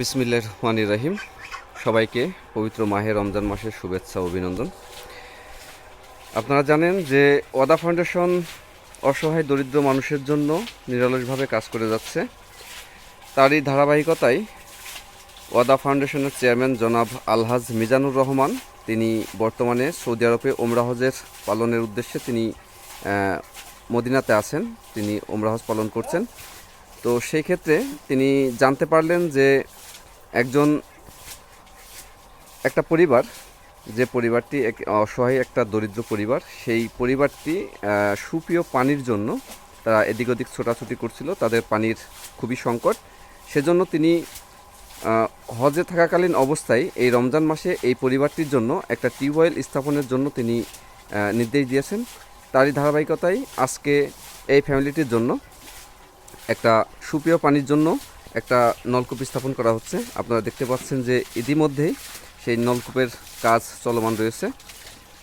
বিসমিল্লাহ রহমান রাহিম। সবাইকে পবিত্র মাহে রমজান মাসের শুভেচ্ছা অভিনন্দন। আপনারা জানেন যে ওয়াদা ফাউন্ডেশন অসহায় দরিদ্র মানুষের জন্য নিরলসভাবে কাজ করে যাচ্ছে। তারই ধারাবাহিকতায় ওয়াদা ফাউন্ডেশনের চেয়ারম্যান জনাব আলহাজ মিজানুর রহমান, তিনি বর্তমানে সৌদি আরবে ওমরাহজের পালনের উদ্দেশ্যে তিনি মদিনাতে আছেন। তিনি ওমরাহজ পালন করছেন। তো সেই ক্ষেত্রে তিনি জানতে পারলেন যে একজন, একটা পরিবার, যে পরিবারটি এক, অসহায় একটা দরিদ্র পরিবার, সেই পরিবারটি সুপ্রিয় পানির জন্য তারা এদিক ওদিক ছোটাছুটি করছিল, তাদের পানির খুবই সংকট। সেজন্য তিনি হজে থাকাকালীন অবস্থায় এই রমজান মাসে এই পরিবারটির জন্য একটা টিউবওয়েল স্থাপনের জন্য তিনি নির্দেশ দিয়েছেন। তারই ধারাবাহিকতায় আজকে এই ফ্যামিলিটির জন্য একটা সুপ্রিয় পানির জন্য একটা নলকূপ স্থাপন করা হচ্ছে। আপনারা দেখতে পাচ্ছেন যে ইতিমধ্যেই সেই নলকূপের কাজ চলমান রয়েছে।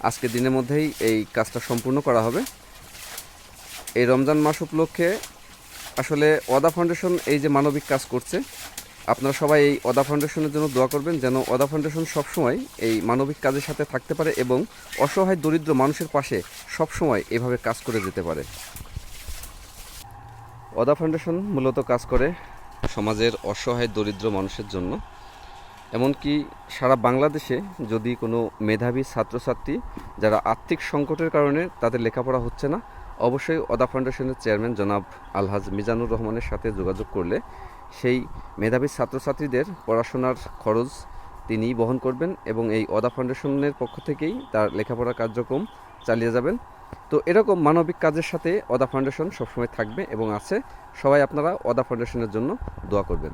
আজকে দিনের মধ্যেই এই কাজটা সম্পূর্ণ করা হবে। এই রমজান মাস উপলক্ষে আসলে ওয়াদা ফাউন্ডেশন এই যে মানবিক কাজ করছে, আপনারা সবাই এই ওদা ফাউন্ডেশনের জন্য দোয়া করবেন যেন ওদা ফাউন্ডেশন সবসময় এই মানবিক কাজের সাথে থাকতে পারে এবং অসহায় দরিদ্র মানুষের পাশে সবসময় এভাবে কাজ করে যেতে পারে। ওদা ফাউন্ডেশন মূলত কাজ করে সমাজের অসহায় দরিদ্র মানুষের জন্য। এমনকি সারা বাংলাদেশে যদি কোনো মেধাবী ছাত্রছাত্রী যারা আর্থিক সংকটের কারণে তাদের লেখাপড়া হচ্ছে না, অবশ্যই অদা ফাউন্ডেশনের চেয়ারম্যান জনাব আলহাজ মিজানুর রহমানের সাথে যোগাযোগ করলে সেই মেধাবী ছাত্রছাত্রীদের পড়াশোনার খরচ তিনিই বহন করবেন এবং এই অদা ফাউন্ডেশনের পক্ষ থেকেই তার লেখাপড়া কার্যক্রম চালিয়ে যাবেন। তো এরকম মানবিক কাজের সাথে অদা ফাউন্ডেশন সবসময় থাকবে এবং আছে। সবাই আপনারা অদা ফাউন্ডেশনের জন্য দোয়া করবেন।